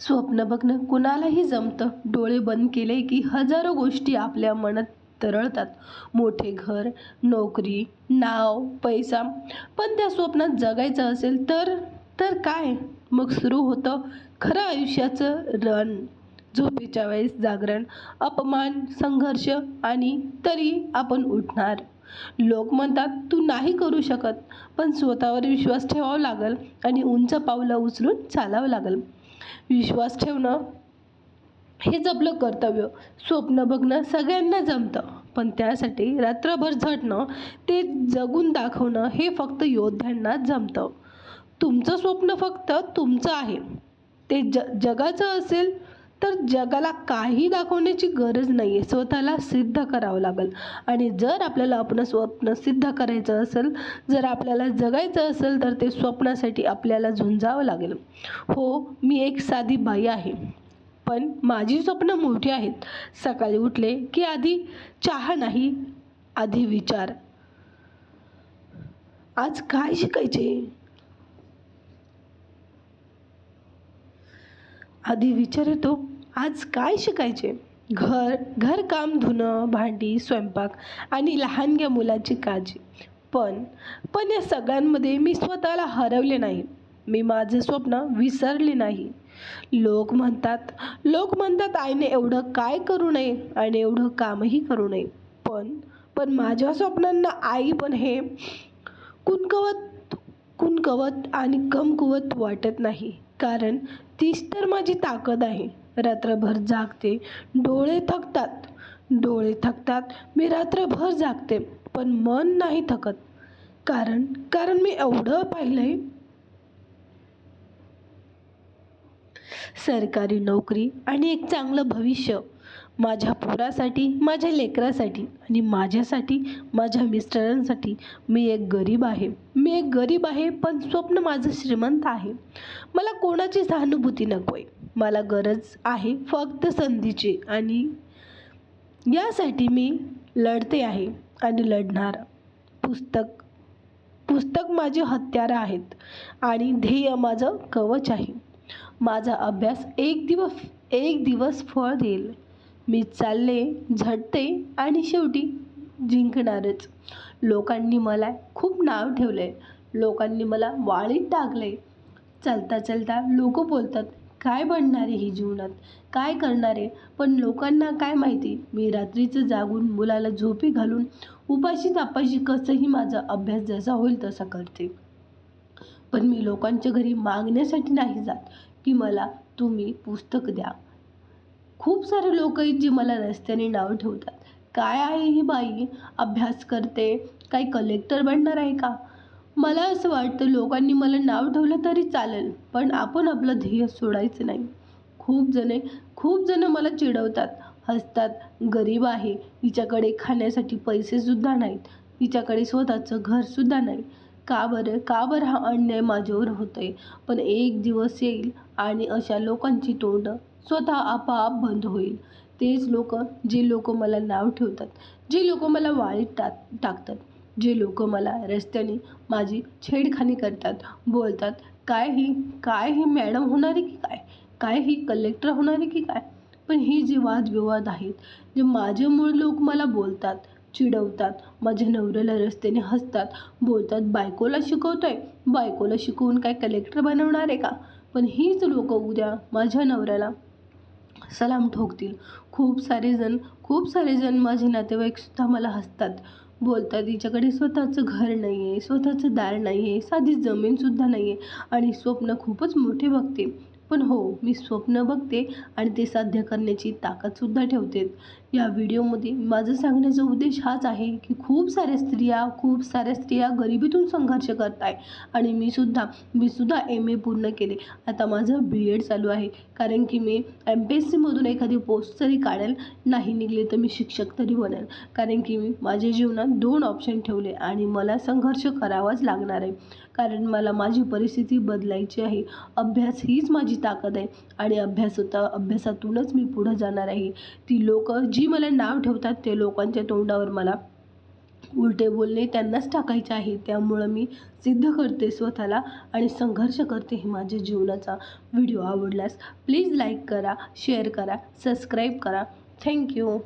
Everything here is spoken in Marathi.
स्वप्न बघणं कुणालाही जमतं. डोळे बंद केले की हजारो गोष्टी आपल्या मनात तरळतात. मोठे घर नोकरी नाव पैसा. पण त्या स्वप्नात जगायचं असेल तर तर काय? मग सुरू होतं खरं आयुष्याचं रण झोपेच्या वेळेस जागरण अपमान संघर्ष आणि तरी आपण उठणार. लोक म्हणतात तू नाही करू शकत. पण स्वतःवर विश्वास ठेवावा लागेल आणि उंच पावलं उचलून चालावं लागेल. विश्वास ठेवणं हेच आपलं कर्तव्य. स्वप्न बघणं सगळ्यांना जमतं. पण त्यासाठी रात्रभर झटणं ते जगून दाखवणं हे फक्त योद्ध्यांना जमतं. तुमचं स्वप्न फक्त तुमचं आहे. ते ज जगाचं असेल तर जगाला काही दाखवण्याची गरज नाही आहे स्वतःला सिद्ध करावं लागेल. आणि जर आपल्याला आपलं स्वप्न सिद्ध करायचं असेल जर आपल्याला जगायचं असेल तर ते स्वप्नासाठी आपल्याला झुंजावं लागेल. हो मी एक साधी बाई आहे. पण माझी स्वप्न मोठी आहेत. सकाळी उठले की आधी चहा नाही आधी विचार. आज काय शिकायचे? आधी विचार येतो आज काय शिकायचे? घर घरकाम धुणं भांडी स्वयंपाक आणि लहानग्या मुलाची काळजी. पण पण या सगळ्यांमध्ये मी स्वतःला हरवले नाही. मी माझं स्वप्न विसरले नाही. लोक म्हणतात लोक म्हणतात आईने एवढं काय करू नये आणि एवढं कामही करू नये. पण पण माझ्या स्वप्नांना आई पण हे कुणकवत कुणकवत आणि कमकुवत वाटत नाही. कारण तीच तर माझी ताकद आहे. रात्रभर जागते. डोळे थकतात. डोळे थकतात. मी रात्रभर जागते. पण मन नाही थकत. कारण कारण मी एवढं पाहिलं आहे सरकारी नोकरी आणि एक चांगलं भविष्य. माझ्या पोरासाठी माझ्या लेकरासाठी आणि माझ्यासाठी माझ्या मिस्टरांसाठी मी एक गरीब आहे. मी एक गरीब आहे पण स्वप्न माझं श्रीमंत आहे. मला कोणाची सहानुभूती नको आहे मला गरज आहे फक्त संधीची आणि यासाठी मी लढते आहे आणि लढणार. पुस्तक पुस्तक माझे हत्यारं आहेत आणि ध्येय माझं कवच आहे. माझा अभ्यास एक दिवस एक दिवस फळ देईल. मी चालले झटते आणि शेवटी जिंकणारच. लोकांनी मला खूप नाव ठेवलं. आहे लोकांनी मला वाळीत टाकले. चालता चालता लोक बोलतात काय बनणार आहे ही जीवनात? काय करणार आहे? पण लोकांना काय माहिती? मी रात्रीचं जागून मुलाला झोपी घालून उपाशी तापाशी कसंही माझा अभ्यास जसा होईल तसा करते. पण मी लोकांच्या घरी मागण्यासाठी नाही जात की मला तुम्ही पुस्तक द्या. खूप सारे लोक आहेत जे मला रस्त्याने नाव ठेवतात. काय आहे ही बाई? अभ्यास करते? काही कलेक्टर बनणार आहे का? मला असं वाटतं लोकांनी मला नाव ठेवलं तरी चालेल पण आपण आपलं ध्येय सोडायचं नाही. खूप जणे खूप जणं मला चिडवतात. हसतात. गरीब आहे. हिच्याकडे खाण्यासाठी पैसेसुद्धा नाहीत. हिच्याकडे स्वतःचं घरसुद्धा नाही. का बरं? का बरं हा अन्याय माझ्यावर होतो आहे पण एक दिवस येईल आणि अशा लोकांची तोंड स्वतः आपाआप बंद होईल. तेच लोक जे लोक मला नाव ठेवतात जे लोक मला वाळीत टाक टाकतात जे लोक मला रस्त्याने माझी छेडखानी करतात बोलतात काय ही काय ही मॅडम होणार आहे की काय? काय ही कलेक्टर होणार आहे की काय? पण ही जे वादविवाद आहेत जे माझ्यामुळे लोक मला बोलतात चिडवतात. माझ्या नवऱ्याला रस्त्याने हसतात. बोलतात बायकोला शिकवतोय. बायकोला शिकवून काय कलेक्टर बनवणार आहे का? पण हीच लोक उद्या माझ्या नवऱ्याला सलाम ठोकतील. खूप सारे जण खूप सारे जण माझे नातेवाईकसुद्धा मला हसतात. बोलतात तिच्याकडे स्वतःचं घर नाही आहे स्वतःचं दार नाही आहे साधी जमीनसुद्धा नाही आहे आणि स्वप्न खूपच मोठे बघते. पण हो मी स्वप्न बघते आणि ते साध्य करण्याची ताकदसुद्धा ठेवते. या व्हिडिओमध्ये माझं सांगण्याचा उद्देश हाच आहे की खूप साऱ्या स्त्रिया खूप साऱ्या स्त्रिया गरिबीतून संघर्ष करत आहे आणि मी सुद्धा मी सुद्धा एम ए पूर्ण केले. आता माझं बी एड चालू आहे. कारण की मी एम पी एस सीमधून एखादी पोस्ट जरी काढेल नाही निघले तर मी शिक्षक तरी बनेल. कारण की मी माझ्या जीवनात दोन ऑप्शन ठेवले आणि मला संघर्ष करावाच लागणार आहे. कारण मला माझी परिस्थिती बदलायची आहे. अभ्यास हीच माझी ताकद आहे आणि अभ्यास होता अभ्यासातूनच मी पुढं जाणार आहे. ती लोक जी मला नाव ठेवतात ते लोकांच्या तोंडावर मला उलटे बोलणे त्यांनाच टाकायचे आहे. त्यामुळं मी सिद्ध करते स्वतःला आणि संघर्ष करते हे माझ्या जीवनाचा व्हिडिओ आवडल्यास. प्लीज लाईक करा शेअर करा सबस्क्राईब करा. Thank you